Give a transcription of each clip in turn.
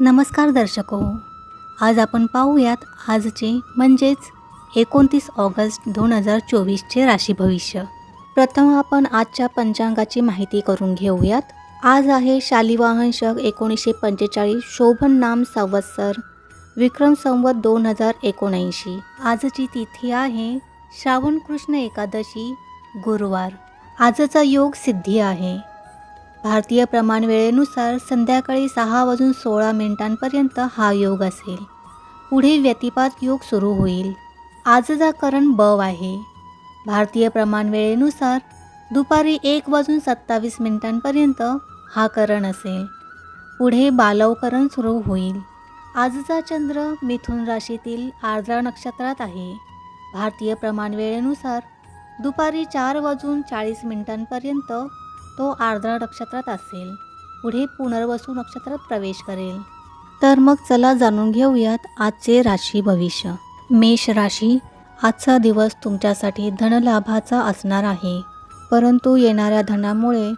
नमस्कार दर्शको आज आपण पाहूयात आजचे म्हणजेच एकोणतीस ऑगस्ट दोन हजार चोवीसचे राशी भविष्य. प्रथम आपण आजच्या पंचांगाची माहिती करून घेऊयात. आज आहे शालिवाहन शक एकोणीसशे पंचेचाळीस शोभन नाम संवत्सर विक्रम संवत दोन हजार एकोणऐंशी. आजची तिथी आहे श्रावण कृष्ण एकादशी गुरुवार. आजचा योग सिद्धी आहे. भारतीय प्रमाण वेळेनुसार संध्याकाळी सहा वाजून सोळा मिनिटांपर्यंत हा योग असेल. पुढे व्यतिपात योग सुरू होईल. आजचा करण बव आहे. भारतीय प्रमाण वेळेनुसार दुपारी एक वाजून सत्तावीस मिनिटांपर्यंत हा करण असेल. पुढे बालवकरण सुरू होईल. आजचा चंद्र मिथुन राशीतील आर्द्रा नक्षत्रात आहे. भारतीय प्रमाण वेळेनुसार दुपारी चार वाजून चाळीस मिनिटांपर्यंत तो आर्द्रा नक्षत्रात असेल पुढे पुनर्वसू नक्षत्रात प्रवेश करेल. तर मग चला जाणून घेऊयात आजचे राशी भविष्य. मेष राशी आजचा दिवस तुमच्यासाठी धनलाभाचा असणार आहे. परंतु येणाऱ्या धनामुळे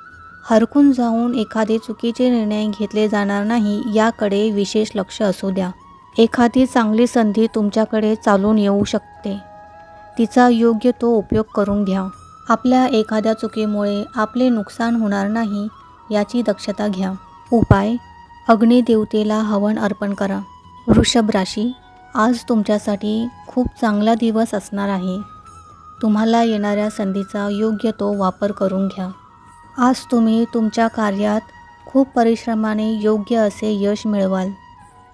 हरकून जाऊन एखादे चुकीचे निर्णय घेतले जाणार नाही याकडे विशेष लक्ष असू द्या. एखादी चांगली संधी तुमच्याकडे चालून येऊ शकते. तिचा योग्य तो उपयोग करून घ्या. आपल्या एखाद्या चुकीमुळे आपले नुकसान होणार नाही याची दक्षता घ्या. उपाय अग्निदेवतेला हवन अर्पण करा. वृषभ राशी आज तुमच्यासाठी खूप चांगला दिवस असणार आहे. तुम्हाला येणाऱ्या संधीचा योग्य तो वापर करून घ्या. आज तुम्ही तुमच्या कार्यात खूप परिश्रमाने योग्य असे यश मिळवाल.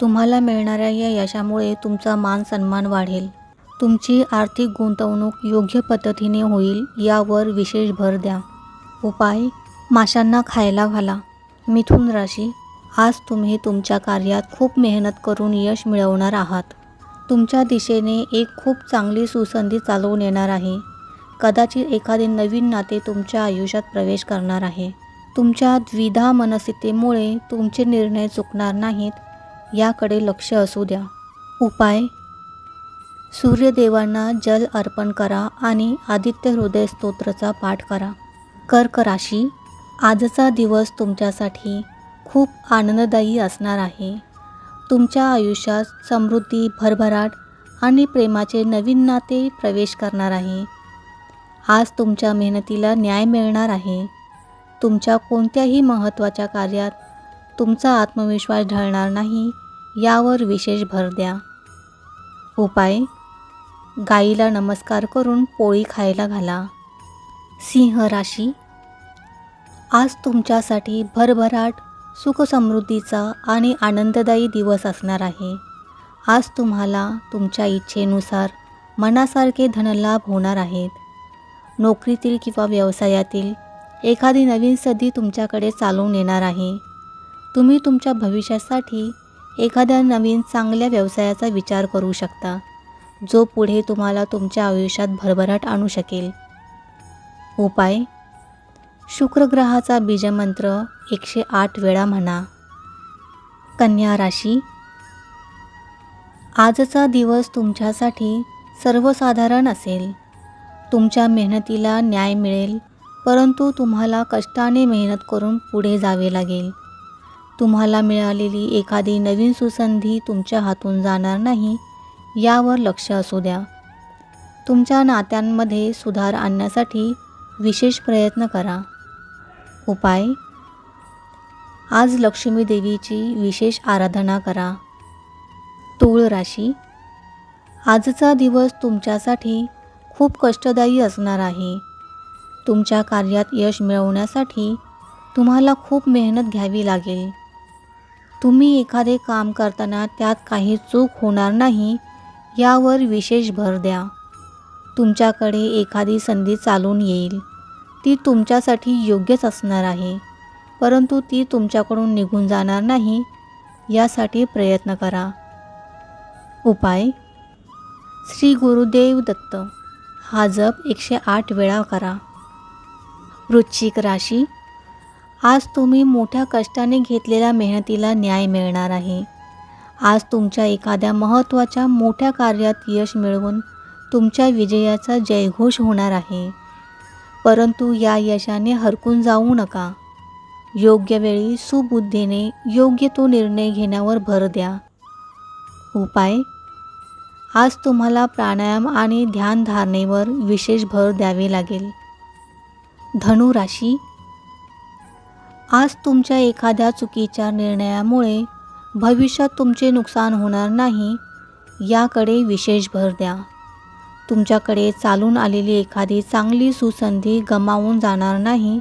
तुम्हाला मिळणाऱ्या या यशामुळे तुमचा मान सन्मान वाढेल. तुमची आर्थिक गुंतवणूक योग्य पद्धतीने होईल यावर विशेष भर द्या. उपाय माशांना खायला घाला. मिथुन राशी आज तुम्ही तुमच्या कार्यात खूप मेहनत करून यश मिळवणार आहात. तुमच्या दिशेने एक खूप चांगली सुसंधी चालवून येणार आहे. कदाचित एखादे नवीन नाते तुमच्या आयुष्यात प्रवेश करणार आहे. तुमच्या द्विधा मनस्थितीमुळे तुमचे निर्णय चुकणार नाहीत याकडे लक्ष असू द्या. उपाय सूर्यदेवांना जल अर्पण करा आणि आदित्य हृदय स्तोत्रचा पाठ करा. कर्क राशी आजचा दिवस तुमच्यासाठी खूप आनंददायी असणार आहे. तुमच्या आयुष्यात समृद्धी भरभराट आणि प्रेमाचे नवीन नाते प्रवेश करणार आहे. आज तुमच्या मेहनतीला न्याय मिळणार आहे. तुमच्या कोणत्याही महत्त्वाच्या कार्यात तुमचा आत्मविश्वास ढळणार नाही यावर विशेष भर द्या. उपाय गाईला नमस्कार करून पोळी खायला घाला. सिंह राशी. आज तुमच्यासाठी भरभराट सुखसमृद्धीचा आणि आनंददायी दिवस असणार आहे. आज तुम्हाला तुमच्या इच्छेनुसार मनासारखे धनलाभ होणार आहेत. नोकरीतील किंवा व्यवसायातील एखादी नवीन संधी तुमच्याकडे चालवून येणार आहे. तुम्ही तुमच्या भविष्यासाठी एखाद्या नवीन चांगल्या व्यवसायाचा विचार करू शकता. जो पुढे तुम्हाला तुमच्या आयुष्यात भरभराट आणू शकेल. उपाय. शुक्रग्रहाचा बीजमंत्र एकशे आठ वेळा म्हणा. कन्या राशी. आजचा दिवस तुमच्यासाठी सर्वसाधारण असेल. तुमच्या मेहनतीला न्याय मिळेल परंतु तुम्हाला कष्टाने मेहनत करून पुढे जावे लागेल. तुम्हाला मिळालेली एखादी नवीन सुसंधी तुमच्या हातून जाणार नाही यावर लक्ष असू द्या. तुमच्या नात्यांमध्ये सुधार आणण्यासाठी विशेष प्रयत्न करा. उपाय? आज लक्ष्मी देवीची विशेष आराधना करा. तूळ राशी? आजचा दिवस तुमच्यासाठी खूप कष्टदायी असणार आहे. तुमच्या कार्यात यश मिळवण्यासाठी तुम्हाला खूप मेहनत घ्यावी लागेल. तुम्ही एखादे काम करताना त्यात काही चूक होणार नाही यावर विशेष भर द्या. तुमच्याकडे एखादी संधी चालून येईल. ती तुमच्यासाठी योग्यच असणार आहे. परंतु ती तुमच्याकडून निघून जाणार नाही यासाठी प्रयत्न करा. उपाय? श्री गुरुदेव दत्त हा जप एकशे आठ वेळा करा. वृश्चिक राशी? आज तुम्ही मोठ्या कष्टाने घेतलेल्या मेहनतीला न्याय मिळणार आहे. आज तुमच्या एखाद्या महत्त्वाच्या मोठ्या कार्यात यश मिळवून तुमच्या विजयाचा जयघोष होणार आहे. परंतु या यशाने हरकून जाऊ नका. योग्य वेळी सुबुद्धीने योग्य तो निर्णय घेण्यावर भर द्या. उपाय? आज तुम्हाला प्राणायाम आणि ध्यानधारणेवर विशेष भर द्यावे लागेल. धनु राशी आज तुमच्या एखाद्या चुकीच्या निर्णयामुळे भविष्यात तुमचे नुकसान होणार नाही याकडे विशेष भर द्या. तुमच्याकडे चालून आलेली एखादी चांगली सुसंधी गमावून जाणार नाही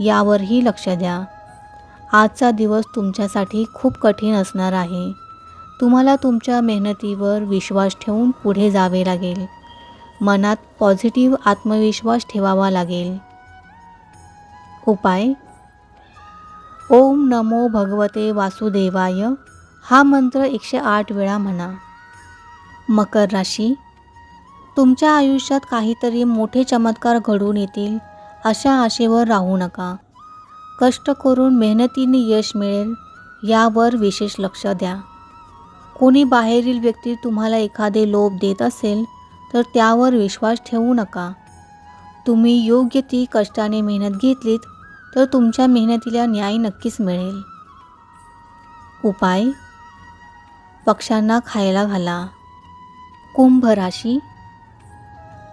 यावरही लक्ष द्या. आजचा दिवस तुमच्यासाठी खूप कठीण असणार आहे. तुम्हाला तुमच्या मेहनतीवर विश्वास ठेवून पुढे जावे लागेल. मनात पॉझिटिव्ह आत्मविश्वास ठेवावा लागेल. उपाय ओम नमो भगवते वासुदेवाय. हा मंत्र एकशे आठ वेळा म्हणा. मकर राशी. तुमच्या आयुष्यात काहीतरी मोठे चमत्कार घडून येतील अशा आशेवर राहू नका. कष्ट करून मेहनतीने यश मिळेल यावर विशेष लक्ष द्या. कोणी बाहेरील व्यक्ती तुम्हाला एखादे लोभ देत असेल तर त्यावर विश्वास ठेवू नका. तुम्ही योग्य ती कष्टाने मेहनत घेतलीत तर तुमच्या मेहनतीला न्याय नक्कीच मिळेल. उपाय. पक्ष्यांना खायला घाला. कुंभ राशी.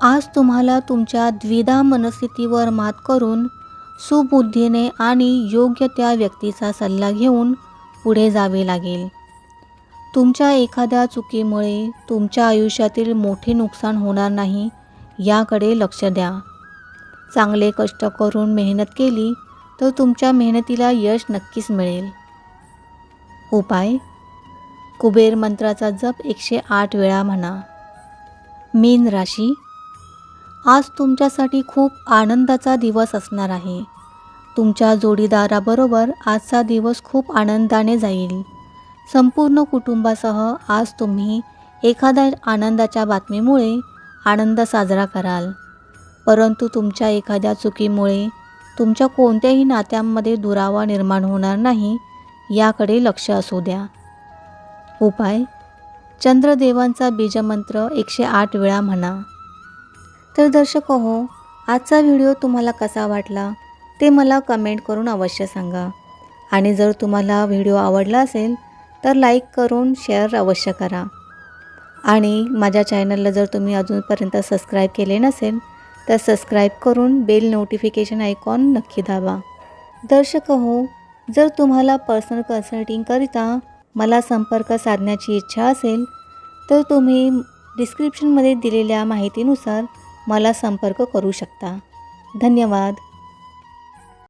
आज तुम्हाला तुमच्या द्विधा मनस्थितीवर मात करून सुबुद्धीने आणि योग्य त्या व्यक्तीचा सल्ला घेऊन पुढे जावे लागेल. तुमच्या एखाद्या चुकीमुळे तुमच्या आयुष्यातील मोठे नुकसान होणार नाही याकडे लक्ष द्या. चांगले कष्ट करून मेहनत केली तर तुमच्या मेहनतीला यश नक्कीच मिळेल. उपाय? कुबेर मंत्राचा जप एकशे आठ वेळा म्हणा. मीन राशी? आज तुमच्यासाठी खूप आनंदाचा दिवस असणार आहे. तुमच्या जोडीदाराबरोबर आजचा दिवस खूप आनंदाने जाईल. संपूर्ण कुटुंबासह आज तुम्ही एखाद्या आनंदाच्या बातमीमुळे आनंद साजरा कराल. परंतु तुमच्या एखाद्या चुकीमुळे तुमच्या कोणत्याही नात्यांमध्ये दुरावा निर्माण होणार नाही याकडे लक्ष असू द्या. उपाय चंद्रदेवांचा बीजमंत्र एकशे आठ वेळा म्हणा. तर दर्शक हो आजचा व्हिडिओ तुम्हाला कसा वाटला ते मला कमेंट करून अवश्य सांगा. आणि जर तुम्हाला व्हिडिओ आवडला असेल तर लाईक करून शेअर अवश्य करा. आणि माझ्या चॅनलला जर तुम्ही अजूनपर्यंत सबस्क्राईब केले नसेल तर सबस्क्राईब करून बेल नोटिफिकेशन आयकॉन नक्की दाबा. दर्शक हो जर तुम्हाला पर्सनल कन्सल्टिंगकरिता मला संपर्क साधण्याची इच्छा असेल तर तुम्ही डिस्क्रिप्शनमध्ये दिलेल्या माहितीनुसार मला संपर्क करू शकता. धन्यवाद.